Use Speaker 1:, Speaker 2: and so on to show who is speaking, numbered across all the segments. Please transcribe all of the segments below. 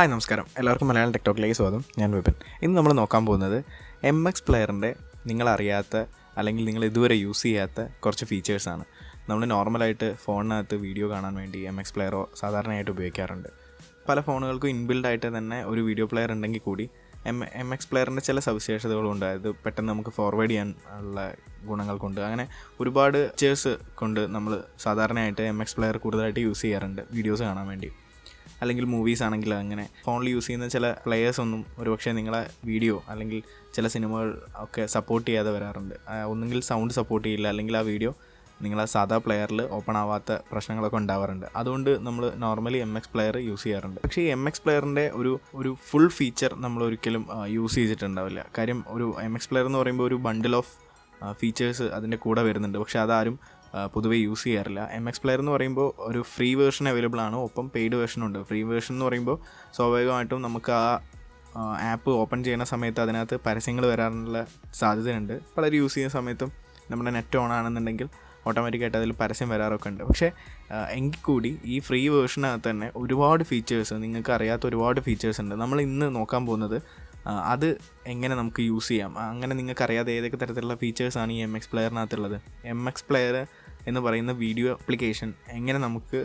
Speaker 1: Hi നമസ്കാരം. എല്ലാവർക്കും മലയാളം ടെക്ടോക്കിലേക്ക് സ്വാഗതം. ഞാൻ വിപിൻ. ഇന്ന് നമ്മൾ നോക്കാൻ പോകുന്നത് എം എക്സ് പ്ലെയറിന്റെ നിങ്ങളറിയാത്ത അല്ലെങ്കിൽ നിങ്ങൾ ഇതുവരെ യൂസ് ചെയ്യാത്ത കുറച്ച് ഫീച്ചേഴ്സാണ് നമ്മൾ നോർമലായിട്ട് ഫോണിനകത്ത് വീഡിയോ കാണാൻ വേണ്ടി എം എക്സ് പ്ലെയറോ സാധാരണയായിട്ട് ഉപയോഗിക്കാറുണ്ട്. പല ഫോണുകൾക്കും ഇൻബിൽഡായിട്ട് തന്നെ ഒരു വീഡിയോ പ്ലെയർ ഉണ്ടെങ്കിൽ കൂടി എം എം എക്സ് പ്ലെയറിന്റെ ചില സവിശേഷതകളുണ്ട് അതായത് പെട്ടെന്ന് നമുക്ക് ഫോർവേഡ് ചെയ്യാൻ ഉള്ള ഗുണങ്ങൾ കൊണ്ട്. അങ്ങനെ ഒരുപാട് ഫീച്ചേഴ്സ് കൊണ്ട് നമ്മൾ സാധാരണയായിട്ട് എം എക്സ് പ്ലെയർ കൂടുതലായിട്ട് യൂസ് ചെയ്യാറുണ്ട്. വീഡിയോസ് കാണാൻ വേണ്ടി. അല്ലെങ്കിൽ മൂവീസ് ആണെങ്കിൽ അങ്ങനെ. ഫോണിൽ യൂസ് ചെയ്യുന്ന ചില പ്ലെയേഴ്സ് ഒന്നും ഒരുപക്ഷെ നിങ്ങളെ വീഡിയോ അല്ലെങ്കിൽ ചില സിനിമകൾ ഒക്കെ സപ്പോർട്ട് ചെയ്യാതെ വരാറുണ്ട്. ഒന്നുകിൽ സൗണ്ട് സപ്പോർട്ട് ചെയ്യില്ല. അല്ലെങ്കിൽ ആ വീഡിയോ നിങ്ങളെ സാധാ പ്ലെയറിൽ ഓപ്പൺ ആവാത്ത പ്രശ്നങ്ങളൊക്കെ ഉണ്ടാവാറുണ്ട്. അതുകൊണ്ട് നമ്മൾ normally M X player use ചെയ്യാറുണ്ട്. പക്ഷേ ഈ എം എക്സ് പ്ലെയറിന്റെ ഒരു ഒരു ഫുൾ ഫീച്ചർ നമ്മൾ ഒരിക്കലും യൂസ് ചെയ്തിട്ടുണ്ടാവില്ല. കാര്യം ഒരു എം എക്സ് പ്ലെയർ എന്ന് പറയുമ്പോൾ ഒരു ബണ്ടിൽ ഓഫ് ഫീച്ചേഴ്സ് അതിന്റെ കൂടെ വരുന്നുണ്ട്. പക്ഷേ അതാരും പൊതുവെ യൂസ് ചെയ്യാറില്ല. എം എക്സ് പ്ലെയർ എന്ന് പറയുമ്പോൾ ഒരു ഫ്രീ വേർഷൻ അവൈലബിൾ ആണ്. ഒപ്പം പെയ്ഡ് വേർഷനുണ്ട് ഫ്രീ വേർഷൻ എന്ന് പറയുമ്പോൾ സ്വാഭാവികമായിട്ടും നമുക്ക് ആ ആപ്പ് ഓപ്പൺ ചെയ്യുന്ന സമയത്ത് അതിനകത്ത് പരസ്യങ്ങൾ വരാനുള്ള സാധ്യതയുണ്ട്. പലരും യൂസ് ചെയ്യുന്ന സമയത്തും നമ്മുടെ നെറ്റ് ഓൺ ആണെന്നുണ്ടെങ്കിൽ ഓട്ടോമാറ്റിക്കായിട്ട് അതിൽ പരസ്യം വരാറൊക്കെ ഉണ്ട്. പക്ഷേ എങ്കിൽ കൂടി ഈ ഫ്രീ വേർഷനകത്ത് തന്നെ ഒരുപാട് ഫീച്ചേഴ്സ് നിങ്ങൾക്ക് അറിയാത്ത ഒരുപാട് ഫീച്ചേഴ്സ് ഉണ്ട്. നമ്മൾ ഇന്ന് നോക്കാൻ പോകുന്നത് അത് എങ്ങനെ നമുക്ക് യൂസ് ചെയ്യാം? അങ്ങനെ നിങ്ങൾക്ക് അറിയാതെ ഏതൊക്കെ തരത്തിലുള്ള ഫീച്ചേഴ്സാണ് ഈ എം എക്സ് പ്ലെയറിനകത്തുള്ളത് എം എക്സ് പ്ലെയർ എന്ന് പറയുന്ന വീഡിയോ ആപ്ലിക്കേഷൻ എങ്ങനെ നമുക്ക്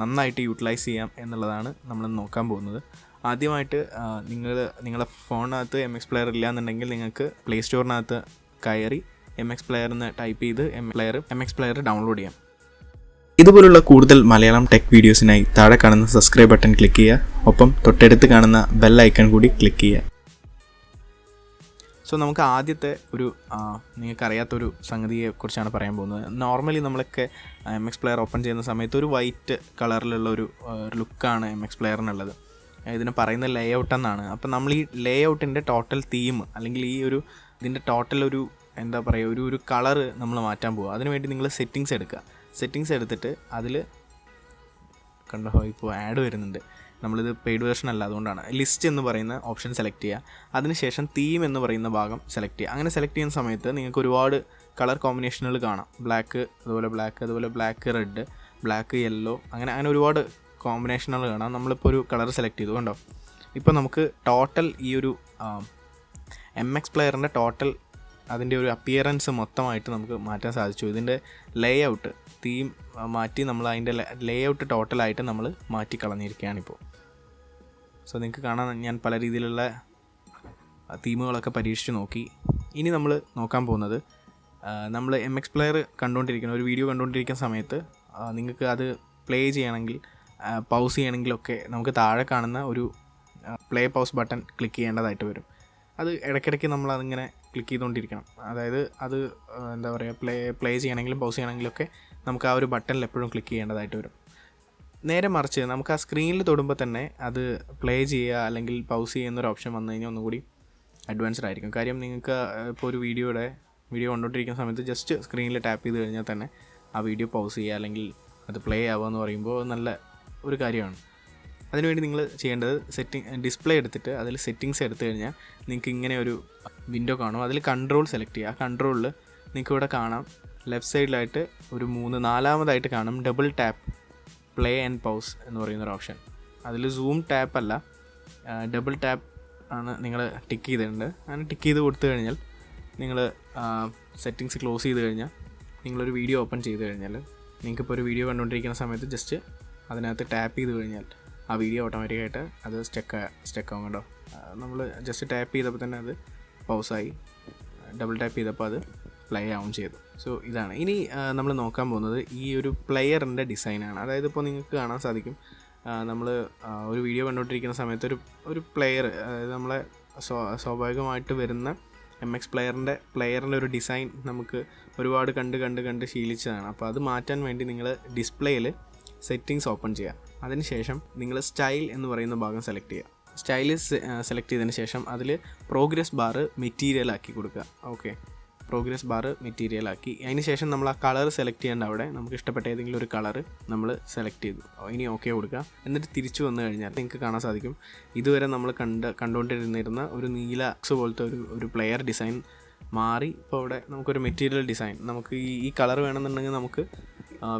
Speaker 1: നന്നായിട്ട് യൂട്ടിലൈസ് ചെയ്യാം എന്നുള്ളതാണ് നമ്മൾ നോക്കാൻ പോകുന്നത്. ആദ്യമായിട്ട് നിങ്ങൾ നിങ്ങളുടെ ഫോണിനകത്ത് എം എക്സ് പ്ലെയർ ഇല്ലാന്നുണ്ടെങ്കിൽ നിങ്ങൾക്ക് പ്ലേ സ്റ്റോറിനകത്ത് കയറി എം എക്സ് പ്ലെയർ എന്ന് ടൈപ്പ് ചെയ്ത് M player M X player download ചെയ്യാം. ഇതുപോലുള്ള കൂടുതൽ മലയാളം ടെക് വീഡിയോസിനായി താഴെ കാണുന്ന സബ്സ്ക്രൈബ് ബട്ടൺ ക്ലിക്ക് ചെയ്യുക. ഒപ്പം തൊട്ടടുത്ത് കാണുന്ന ബെൽ ഐക്കൺ കൂടി ക്ലിക്ക് ചെയ്യുക. സോ നമുക്ക് ആദ്യത്തെ ഒരു നിങ്ങൾക്കറിയാത്തൊരു സംഗതിയെ കുറിച്ചാണ് പറയാൻ പോകുന്നത്. നോർമലി നമ്മളൊക്കെ എം എക്സ് പ്ലെയർ ഓപ്പൺ ചെയ്യുന്ന സമയത്ത് ഒരു വൈറ്റ് കളറിലുള്ള ഒരു ലുക്കാണ് എം എക്സ് പ്ലെയറിനുള്ളത് ഇതിന് പറയുന്ന ലേ ഔട്ട് എന്നാണ്. അപ്പം നമ്മൾ ഈ ലേ ഔട്ടിന്റെ ടോട്ടൽ തീം അല്ലെങ്കിൽ ഈ ഒരു ഇതിന്റെ ടോട്ടൽ ഒരു എന്താ പറയുക ഒരു ഒരു കളറ് നമ്മൾ മാറ്റാൻ പോകുക അതിനുവേണ്ടി നിങ്ങൾ സെറ്റിങ്സ് എടുക്കുക. സെറ്റിങ്സ് എടുത്തിട്ട് അതിൽ കണ്ടോ ഇപ്പോൾ ആഡ് വരുന്നുണ്ട്. നമ്മളിത് പെയ്ഡ് വേർഷൻ അല്ല അതുകൊണ്ടാണ്. ലിസ്റ്റ് എന്ന് പറയുന്ന ഓപ്ഷൻ സെലക്ട് ചെയ്യുക. അതിനുശേഷം തീം എന്ന് പറയുന്ന ഭാഗം സെലക്ട് ചെയ്യുക. അങ്ങനെ സെലക്ട് ചെയ്യുന്ന സമയത്ത് നിങ്ങൾക്ക് ഒരുപാട് കളർ കോമ്പിനേഷനുകൾ കാണാം. ബ്ലാക്ക് അതുപോലെ ബ്ലാക്ക് അതുപോലെ ബ്ലാക്ക് റെഡ് ബ്ലാക്ക് യെല്ലോ അങ്ങനെ അങ്ങനെ ഒരുപാട് കോമ്പിനേഷനുകൾ കാണാം. നമ്മളിപ്പോൾ ഒരു കളർ സെലക്ട് ചെയ്തു കണ്ടോ? ഇപ്പോൾ നമുക്ക് ടോട്ടൽ ഈ ഒരു എം എക്സ് പ്ലെയറിന്റെ ടോട്ടൽ അതിന്റെ ഒരു അപ്പിയറൻസ് മൊത്തമായിട്ട് നമുക്ക് മാറ്റാൻ സാധിച്ചു. ഇതിന്റെ ലേ ഔട്ട് തീം മാറ്റി നമ്മൾ അതിന്റെ ലേ ഔട്ട് ടോട്ടലായിട്ട് നമ്മൾ മാറ്റി കളഞ്ഞിരിക്കുകയാണിപ്പോൾ സോ നിങ്ങൾക്ക് കാണാൻ ഞാൻ പല രീതിയിലുള്ള തീമുകളൊക്കെ പരീക്ഷിച്ച് നോക്കി. ഇനി നമ്മൾ നോക്കാൻ പോകുന്നത് നമ്മൾ എം എക്സ് പ്ലെയർ കണ്ടുകൊണ്ടിരിക്കുന്ന ഒരു വീഡിയോ കണ്ടുകൊണ്ടിരിക്കുന്ന സമയത്ത് നിങ്ങൾക്ക് അത് പ്ലേ ചെയ്യണമെങ്കിൽ പൗസ് ചെയ്യണമെങ്കിലൊക്കെ നമുക്ക് താഴെ കാണുന്ന ഒരു പ്ലേ പൗസ് ബട്ടൺ ക്ലിക്ക് ചെയ്യേണ്ടതായിട്ട് വരും. അത് ഇടയ്ക്കിടയ്ക്ക് നമ്മൾ അതിങ്ങനെ ക്ലിക്ക് ചെയ്തുകൊണ്ടിരിക്കണം. അതായത് അത് എന്താ പറയുക പ്ലേ പ്ലേ ചെയ്യണമെങ്കിലും പൗസ് ചെയ്യണമെങ്കിലൊക്കെ നമുക്ക് ആ ഒരു ബട്ടണിൽ എപ്പോഴും ക്ലിക്ക് ചെയ്യേണ്ടതായിട്ട് വരും. നേരെ മറിച്ച് നമുക്ക് ആ സ്ക്രീനിൽ തൊടുമ്പോൾ തന്നെ അത് പ്ലേ ചെയ്യുക അല്ലെങ്കിൽ പൗസ് ചെയ്യുന്ന ഒരു ഓപ്ഷൻ വന്നു കഴിഞ്ഞാൽ ഒന്നുകൂടി അഡ്വാൻസ്ഡ് ആയിരിക്കും. കാര്യം നിങ്ങൾക്ക് ഇപ്പോൾ ഒരു വീഡിയോയുടെ വീഡിയോ കണ്ടുകൊണ്ടിരിക്കുന്ന സമയത്ത് ജസ്റ്റ് സ്ക്രീനിൽ ടാപ്പ് ചെയ്ത് കഴിഞ്ഞാൽ തന്നെ ആ വീഡിയോ പൗസ് ചെയ്യുക അല്ലെങ്കിൽ അത് പ്ലേ ആവുക എന്ന് പറയുമ്പോൾ നല്ല ഒരു കാര്യമാണ്. അതിനുവേണ്ടി നിങ്ങൾ ചെയ്യേണ്ടത് സെറ്റിംഗ് ഡിസ്പ്ലേ എടുത്തിട്ട് അതിൽ സെറ്റിങ്സ് എടുത്തു കഴിഞ്ഞാൽ നിങ്ങൾക്ക് ഇങ്ങനെ ഒരു വിൻഡോ കാണും. അതിൽ കൺട്രോൾ സെലക്ട് ചെയ്യുക. ആ കൺട്രോളിൽ നിങ്ങൾക്ക് ഇവിടെ കാണാം. ലെഫ്റ്റ് സൈഡിലായിട്ട് ഒരു മൂന്ന് നാലാമതായിട്ട് കാണും. Double tap play and pause എന്ന് പറയുന്ന ഒരു ഓപ്ഷൻ അതിൽ സൂം ടാപ്പ് അല്ല ഡബിൾ ടാപ്പ് ആണ് നിങ്ങൾ ടിക്ക് ചെയ്തിട്ടുണ്ട്. അങ്ങനെ ടിക്ക് ചെയ്ത് കൊടുത്തു കഴിഞ്ഞാൽ നിങ്ങൾ സെറ്റിങ്സ് ക്ലോസ് ചെയ്ത് കഴിഞ്ഞാൽ നിങ്ങളൊരു വീഡിയോ ഓപ്പൺ ചെയ്ത് കഴിഞ്ഞാൽ നിങ്ങൾക്കിപ്പോൾ ഒരു വീഡിയോ കണ്ടുകൊണ്ടിരിക്കുന്ന സമയത്ത് ജസ്റ്റ് അതിനകത്ത് ടാപ്പ് ചെയ്ത് കഴിഞ്ഞാൽ ആ വീഡിയോ ഓട്ടോമാറ്റിക്കായിട്ട് അത് സ്റ്റെക്ക് സ്റ്റക്ക് ആവും കേട്ടോ. നമ്മൾ ജസ്റ്റ് ടാപ്പ് ചെയ്തപ്പോൾ തന്നെ അത് പൗസായി ഡബിൾ ടാപ്പ് ചെയ്തപ്പോൾ അത് പ്ലേ ആവും ചെയ്തു സോ ഇതാണ്. ഇനി നമ്മൾ നോക്കാൻ പോകുന്നത് ഈ ഒരു പ്ലെയറിന്റെ ഡിസൈനാണ് അതായത് ഇപ്പോൾ നിങ്ങൾക്ക് കാണാൻ സാധിക്കും നമ്മൾ ഒരു വീഡിയോ കണ്ടുകൊണ്ടിരിക്കുന്ന സമയത്ത് ഒരു ഒരു പ്ലെയർ അതായത് നമ്മളെ സ്വാ- സ്വാഭാവികമായിട്ട് വരുന്ന എം എക്സ് പ്ലെയറിന്റെ പ്ലെയറിന്റെ ഒരു ഡിസൈൻ നമുക്ക് ഒരുപാട് കണ്ട് കണ്ട് കണ്ട് ശീലിച്ചതാണ്. അപ്പോൾ അത് മാറ്റാൻ വേണ്ടി നിങ്ങൾ ഡിസ്പ്ലേയിൽ സെറ്റിങ്സ് ഓപ്പൺ ചെയ്യുക. അതിനുശേഷം നിങ്ങൾ സ്റ്റൈൽ എന്ന് പറയുന്ന ഭാഗം സെലക്ട് ചെയ്യുക. സ്റ്റൈൽ സെലക്ട് ചെയ്തതിന് ശേഷം അതിൽ പ്രോഗ്രസ് ബാർ മെറ്റീരിയൽ ആക്കി കൊടുക്കുക. ഓക്കെ പ്രോഗ്രസ് ബാർ മെറ്റീരിയൽ ആക്കി. അതിന് ശേഷം നമ്മൾ ആ കളർ സെലക്ട് ചെയ്യേണ്ട അവിടെ നമുക്ക് ഇഷ്ടപ്പെട്ട ഏതെങ്കിലും ഒരു കളർ നമ്മൾ സെലക്ട് ചെയ്തു. ഇനി ഓക്കെ കൊടുക്കുക. എന്നിട്ട് തിരിച്ചു വന്നു കഴിഞ്ഞാൽ നിങ്ങൾക്ക് കാണാൻ സാധിക്കും. ഇതുവരെ നമ്മൾ കണ്ട് കണ്ടുകൊണ്ടിരുന്നിരുന്ന ഒരു നീല അക്സ് പോലത്തെ ഒരു ഒരു പ്ലെയർ ഡിസൈൻ മാറി ഇപ്പോൾ ഇവിടെ നമുക്കൊരു മെറ്റീരിയൽ ഡിസൈൻ നമുക്ക് ഈ ഈ കളർ വേണമെന്നുണ്ടെങ്കിൽ നമുക്ക്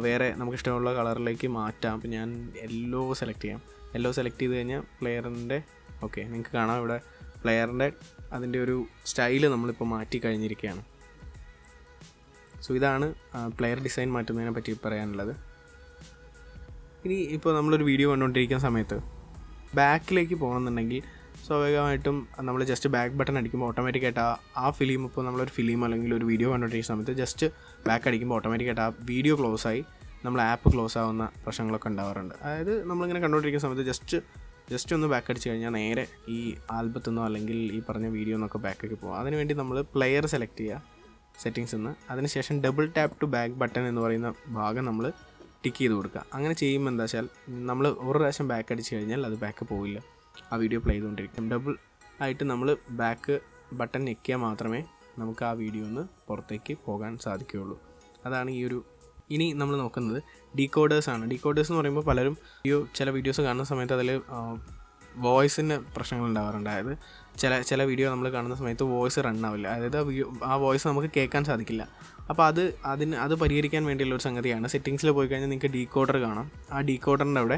Speaker 1: വേറെ നമുക്ക് ഇഷ്ടമുള്ള കളറിലേക്ക് മാറ്റാം. അപ്പോൾ ഞാൻ യെല്ലോ സെലക്ട് ചെയ്യാം. യെല്ലോ സെലക്ട് ചെയ്ത് കഴിഞ്ഞാൽ പ്ലെയറിന്റെ ഓക്കെ നിങ്ങൾക്ക് കാണാം ഇവിടെ പ്ലെയറിന്റെ അതിന്റെ ഒരു സ്റ്റൈൽ നമ്മളിപ്പോൾ മാറ്റി കഴിഞ്ഞിരിക്കുകയാണ്. സോ ഇതാണ് പ്ലെയർ ഡിസൈൻ മാറ്റുന്നതിനെ പറ്റി പറയാനുള്ളത്. ഇനി ഇപ്പോൾ നമ്മളൊരു വീഡിയോ കണ്ടുകൊണ്ടിരിക്കുന്ന സമയത്ത് ബാക്കിലേക്ക് പോകണമെന്നുണ്ടെങ്കിൽ സ്വാഭാവികമായിട്ടും നമ്മൾ ജസ്റ്റ് ബാക്ക് ബട്ടൺ അടിക്കുമ്പോൾ ഓട്ടോമാറ്റിക്കായിട്ട് ആ ആ ഫിലിം ഇപ്പോൾ നമ്മളൊരു ഫിലിം അല്ലെങ്കിൽ ഒരു വീഡിയോ കണ്ടുകൊണ്ടിരിക്കുന്ന സമയത്ത് ജസ്റ്റ് ബാക്ക് അടിക്കുമ്പോൾ ഓട്ടോമാറ്റിക്കായിട്ട് ആ വീഡിയോ ക്ലോസ് ആയി നമ്മൾ ആപ്പ് ക്ലോസ് ആവുന്ന പ്രശ്നങ്ങളൊക്കെ ഉണ്ടാവാറുണ്ട്. അതായത് നമ്മളിങ്ങനെ കണ്ടുകൊണ്ടിരിക്കുന്ന സമയത്ത് ജസ്റ്റ് ജസ്റ്റ് ഒന്ന് ബാക്ക് അടിച്ച് കഴിഞ്ഞാൽ നേരെ ഈ ആൽബത്തുനിന്നോ അല്ലെങ്കിൽ ഈ പറഞ്ഞ വീഡിയോ എന്നൊക്കെ ബാക്കൊക്കെ പോകും അതിനുവേണ്ടി നമ്മൾ പ്ലെയർ സെലക്ട് ചെയ്യുക. സെറ്റിങ്സ് നിന്ന് അതിനുശേഷം double tap to back button എന്ന് പറയുന്ന ഭാഗം നമ്മൾ ടിക്ക് ചെയ്ത് കൊടുക്കുക. അങ്ങനെ ചെയ്യുമ്പോൾ എന്താ വെച്ചാൽ നമ്മൾ ഒരു പ്രാവശ്യം ബാക്ക് അടിച്ച് കഴിഞ്ഞാൽ അത് ബാക്ക് പോവില്ല. ആ വീഡിയോ പ്ലേ ചെയ്തുകൊണ്ടിരിക്കും. ഡബിൾ ആയിട്ട് നമ്മൾ ബാക്ക് ബട്ടൺ ഞെക്കിയാൽ മാത്രമേ നമുക്ക് ആ വീഡിയോ ഒന്ന് പുറത്തേക്ക് പോകാൻ സാധിക്കുകയുള്ളൂ. അതാണ് ഈ ഒരു ഇനി നമ്മൾ നോക്കുന്നത് ഡീകോഡേഴ്സ് ആണ്. ഡീകോഡേഴ്സ് എന്ന് പറയുമ്പോൾ പലരും ഈ ചില വീഡിയോസ് കാണുന്ന സമയത്ത് അതിൽ വോയിസിന് പ്രശ്നങ്ങൾ ഉണ്ടാവാറുണ്ട്. അതായത് ചില ചില വീഡിയോ നമ്മൾ കാണുന്ന സമയത്ത് വോയിസ് റൺ ആവില്ല. അതായത് ആ വോയിസ് നമുക്ക് കേൾക്കാൻ സാധിക്കില്ല. അപ്പോൾ അത് അതിന് അത് പരിഹരിക്കാൻ വേണ്ടിയുള്ള ഒരു സംഗതിയാണ്. സെറ്റിങ്സിൽ പോയി കഴിഞ്ഞാൽ നിങ്ങൾക്ക് ഡീകോഡർ കാണാം. ആ ഡീകോഡറിന്റെ അവിടെ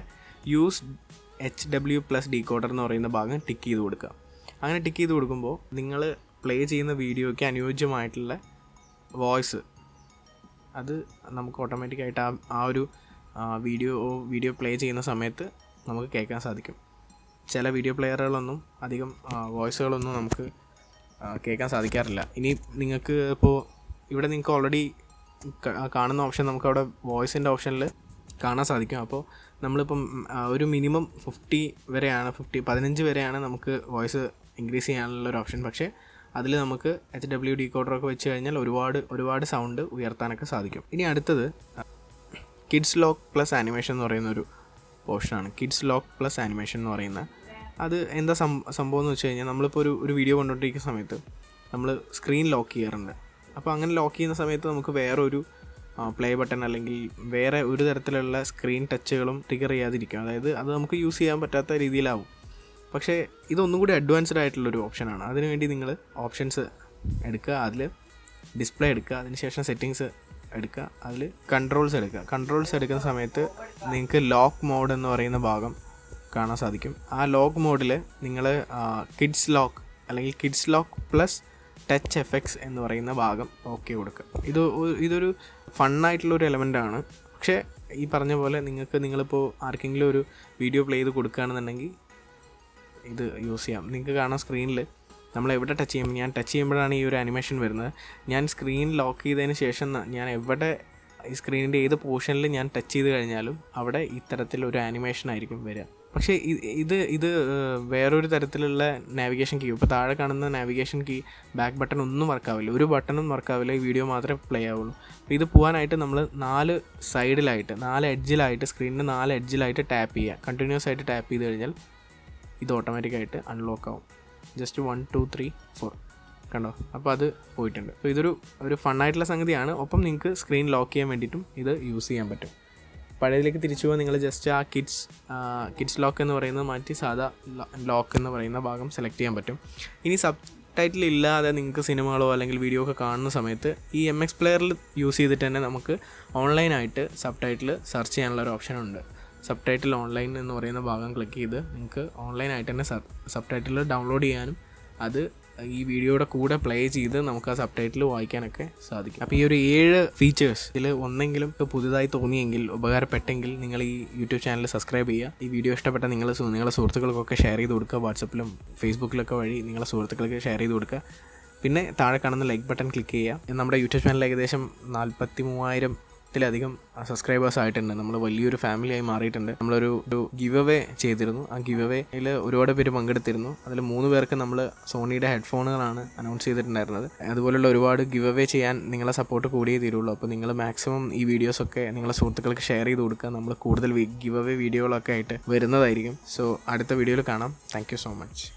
Speaker 1: use H W plus decoder എന്ന് പറയുന്ന ഭാഗം ടിക്ക് ചെയ്ത് കൊടുക്കുക. അങ്ങനെ ടിക്ക് ചെയ്ത് കൊടുക്കുമ്പോൾ നിങ്ങൾ പ്ലേ ചെയ്യുന്ന വീഡിയോയ്ക്ക് അനുയോജ്യമായിട്ടുള്ള വോയിസ് അത് നമുക്ക് ഓട്ടോമാറ്റിക്കായിട്ട് ആ ആ ഒരു വീഡിയോ വീഡിയോ പ്ലേ ചെയ്യുന്ന സമയത്ത് നമുക്ക് കേൾക്കാൻ സാധിക്കും. ചില വീഡിയോ പ്ലെയറുകളൊന്നും അധികം വോയിസുകളൊന്നും നമുക്ക് കേൾക്കാൻ സാധിക്കാറില്ല. ഇനി നിങ്ങൾക്ക് ഇപ്പോൾ ഇവിടെ നിങ്ങൾക്ക് ഓൾറെഡി കാണുന്ന ഓപ്ഷൻ നമുക്ക് അവിടെ വോയിസിന്റെ ഓപ്ഷനിൽ കാണാൻ സാധിക്കും. അപ്പോൾ നമ്മളിപ്പം ഒരു മിനിമം ഫിഫ്റ്റി വരെയാണ് ഫിഫ്റ്റി പതിനഞ്ച് വരെയാണ് നമുക്ക് വോയിസ് ഇൻക്രീസ് ചെയ്യാനുള്ള ഒരു ഓപ്ഷൻ പക്ഷേ അതിൽ നമുക്ക് എച്ച് ഡബ്ല്യു ഡി കോഡറൊക്കെ വെച്ച് കഴിഞ്ഞാൽ ഒരുപാട് ഒരുപാട് സൗണ്ട് ഉയർത്താനൊക്കെ സാധിക്കും. ഇനി അടുത്തത് കിഡ്സ് ലോക്ക് പ്ലസ് ആനിമേഷൻ എന്ന് പറയുന്ന ഒരു പോർഷനാണ് കിഡ്സ് ലോക്ക് പ്ലസ് ആനിമേഷൻ എന്ന് പറയുന്ന. അത് എന്താ സംഭവം എന്ന് വെച്ച് കഴിഞ്ഞാൽ നമ്മളിപ്പോൾ ഒരു ഒരു വീഡിയോ കണ്ടുകൊണ്ടിരിക്കുന്ന സമയത്ത് നമ്മൾ സ്ക്രീൻ ലോക്ക് ചെയ്യാറുണ്ട്. അപ്പോൾ അങ്ങനെ ലോക്ക് ചെയ്യുന്ന സമയത്ത് നമുക്ക് വേറൊരു പ്ലേ ബട്ടൺ അല്ലെങ്കിൽ വേറെ ഒരു തരത്തിലുള്ള സ്ക്രീൻ ടച്ചുകളും ട്രിഗർ ചെയ്യാതിരിക്കും. അതായത് അത് നമുക്ക് യൂസ് ചെയ്യാൻ പറ്റാത്ത രീതിയിലാവും. പക്ഷേ ഇതൊന്നും കൂടി അഡ്വാൻസ്ഡ് ആയിട്ടുള്ളൊരു ഓപ്ഷനാണ് അതിനുവേണ്ടി നിങ്ങൾ ഓപ്ഷൻസ് എടുക്കുക. അതിൽ ഡിസ്പ്ലേ എടുക്കുക. അതിനുശേഷം സെറ്റിങ്സ് എടുക്കുക. അതിൽ കൺട്രോൾസ് എടുക്കുക. കൺട്രോൾസ് എടുക്കുന്ന സമയത്ത് നിങ്ങൾക്ക് ലോക്ക് മോഡ് എന്ന് പറയുന്ന ഭാഗം കാണാൻ സാധിക്കും. ആ ലോക്ക് മോഡിൽ നിങ്ങൾ കിഡ്സ് ലോക്ക് അല്ലെങ്കിൽ kids lock plus touch effects എന്ന് പറയുന്ന ഭാഗം ഓക്കെ കൊടുക്കുക. ഇത് ഇതൊരു ഫണ്ണായിട്ടുള്ള ഒരു എലമെന്റ് ആണ്. പക്ഷേ ഈ പറഞ്ഞ പോലെ നിങ്ങൾക്ക് നിങ്ങളിപ്പോൾ ആർക്കെങ്കിലും ഒരു വീഡിയോ പ്ലേ ചെയ്ത് കൊടുക്കുകയാണെന്നുണ്ടെങ്കിൽ ഇത് യൂസ് ചെയ്യാം. നിങ്ങൾക്ക് കാണാം സ്ക്രീനിൽ നമ്മൾ എവിടെ ടച്ച് ചെയ്യുമ്പോൾ ഞാൻ ടച്ച് ചെയ്യുമ്പോഴാണ് ഈ ഒരു അനിമേഷൻ വരുന്നത്. ഞാൻ സ്ക്രീൻ ലോക്ക് ചെയ്തതിന് ശേഷം ഞാൻ എവിടെ ഈ സ്ക്രീനിന്റെ ഏത് പോർഷനിൽ ഞാൻ ടച്ച് ചെയ്ത് കഴിഞ്ഞാലും അവിടെ ഇത്തരത്തിലൊരു ആനിമേഷൻ ആയിരിക്കും വരിക. പക്ഷേ ഇത് ഇത് വേറൊരു തരത്തിലുള്ള നാവിഗേഷൻ കീ ഇപ്പോൾ താഴെ കാണുന്ന നാവിഗേഷൻ കീ ബാക്ക് ബട്ടൺ ഒന്നും വർക്കാവില്ല ഒരു ബട്ടണും വർക്കാവില്ല ഈ വീഡിയോ മാത്രമേ പ്ലേ ആവുള്ളൂ. അപ്പോൾ ഇത് പോകാനായിട്ട് നമ്മൾ നാല് സൈഡിലായിട്ട് നാല് എഡ്ജിലായിട്ട് സ്ക്രീനിന്റെ നാല് എഡ്ജിലായിട്ട് ടാപ്പ് ചെയ്യുക. കണ്ടിന്യൂസ് ആയിട്ട് ടാപ്പ് ചെയ്ത് കഴിഞ്ഞാൽ ഇത് ഓട്ടോമാറ്റിക്കായിട്ട് അൺലോക്ക് ആവും. Just one two three four. കണ്ടോ? അപ്പോൾ അത് പോയിട്ടുണ്ട്. അപ്പോൾ ഇതൊരു ഒരു ഫണ്ണായിട്ടുള്ള സംഗതിയാണ്. ഒപ്പം നിങ്ങൾക്ക് സ്ക്രീൻ ലോക്ക് ചെയ്യാൻ വേണ്ടിയിട്ടും ഇത് യൂസ് ചെയ്യാൻ പറ്റും. പഴയതിലേക്ക് തിരിച്ചു പോകാൻ നിങ്ങൾ ജസ്റ്റ് ആ കിഡ്സ് കിഡ്സ് ലോക്ക് എന്ന് പറയുന്നത് മാറ്റി സാധാ ലോക്ക് എന്ന് പറയുന്ന ഭാഗം സെലക്ട് ചെയ്യാൻ പറ്റും. ഇനി സബ് ടൈറ്റിൽ ഇല്ലാതെ നിങ്ങൾക്ക് സിനിമകളോ അല്ലെങ്കിൽ വീഡിയോ ഒക്കെ കാണുന്ന സമയത്ത് ഈ എം എക്സ് പ്ലെയറിൽ യൂസ് ചെയ്തിട്ട് തന്നെ നമുക്ക് ഓൺലൈനായിട്ട് സബ് ടൈറ്റിൽ സെർച്ച് ചെയ്യാനുള്ള ഒരു ഓപ്ഷൻ ഉണ്ട്. സബ് ടൈറ്റിൽ ഓൺലൈൻ എന്ന് പറയുന്ന ഭാഗം ക്ലിക്ക് ചെയ്ത് നിങ്ങൾക്ക് ഓൺലൈനായിട്ട് തന്നെ സബ് ടൈറ്റിൽ ഡൗൺലോഡ് ചെയ്യാനും അത് ഈ വീഡിയോയുടെ കൂടെ പ്ലേ ചെയ്ത് നമുക്ക് ആ സബ് ടൈറ്റിൽ വായിക്കാനൊക്കെ സാധിക്കും. അപ്പോൾ ഈ ഒരു ഏഴ് ഫീച്ചേഴ്സ് ഇതിൽ ഒന്നെങ്കിലും പുതുതായി തോന്നിയെങ്കിൽ ഉപകാരപ്പെട്ടെങ്കിൽ നിങ്ങൾ ഈ യൂട്യൂബ് ചാനൽ സബ്സ്ക്രൈബ് ചെയ്യുക. ഈ വീഡിയോ ഇഷ്ടപ്പെട്ട നിങ്ങൾ നിങ്ങളുടെ സുഹൃത്തുക്കൾക്കൊക്കെ ഷെയർ ചെയ്ത് കൊടുക്കുക. വാട്സപ്പിലും ഫേസ്ബുക്കിലൊക്കെ വഴി നിങ്ങളുടെ സുഹൃത്തുക്കൾക്ക് ഷെയർ ചെയ്ത് കൊടുക്കുക. പിന്നെ താഴെ കാണുന്ന ലൈക്ക് ബട്ടൺ ക്ലിക്ക് ചെയ്യുക. നമ്മുടെ യൂട്യൂബ് ചാനൽ ഏകദേശം നാൽപ്പത്തി മൂവായിരം ത്തിലധികം സബ്സ്ക്രൈബേഴ്സ് ആയിട്ടുണ്ട്. നമ്മൾ വലിയൊരു ഫാമിലിയായി മാറിയിട്ടുണ്ട്. നമ്മളൊരു ഒരു ഗിവ് അവേ ചെയ്തിരുന്നു. ആ ഗിവ് അവേയിൽ ഒരുപാട് പേര് പങ്കെടുത്തിരുന്നു. അതിൽ മൂന്ന് പേർക്ക് നമ്മൾ സോണിയുടെ ഹെഡ്ഫോണുകളാണ് അനൗൺസ് ചെയ്തിട്ടുണ്ടായിരുന്നത്. അതുപോലുള്ള ഒരുപാട് ഗിവ് അവേ ചെയ്യാൻ നിങ്ങളെ സപ്പോർട്ട് കൂടിയേ തീരുള്ളൂ. അപ്പോൾ നിങ്ങൾ മാക്സിമം ഈ വീഡിയോസൊക്കെ നിങ്ങളെ സുഹൃത്തുക്കൾക്ക് ഷെയർ ചെയ്ത് കൊടുക്കുക. നമ്മൾ കൂടുതൽ ഗിവ് അവേ വീഡിയോകളൊക്കെ ആയിട്ട് വരുന്നതായിരിക്കും. സോ അടുത്ത വീഡിയോയിൽ കാണാം. Thank so much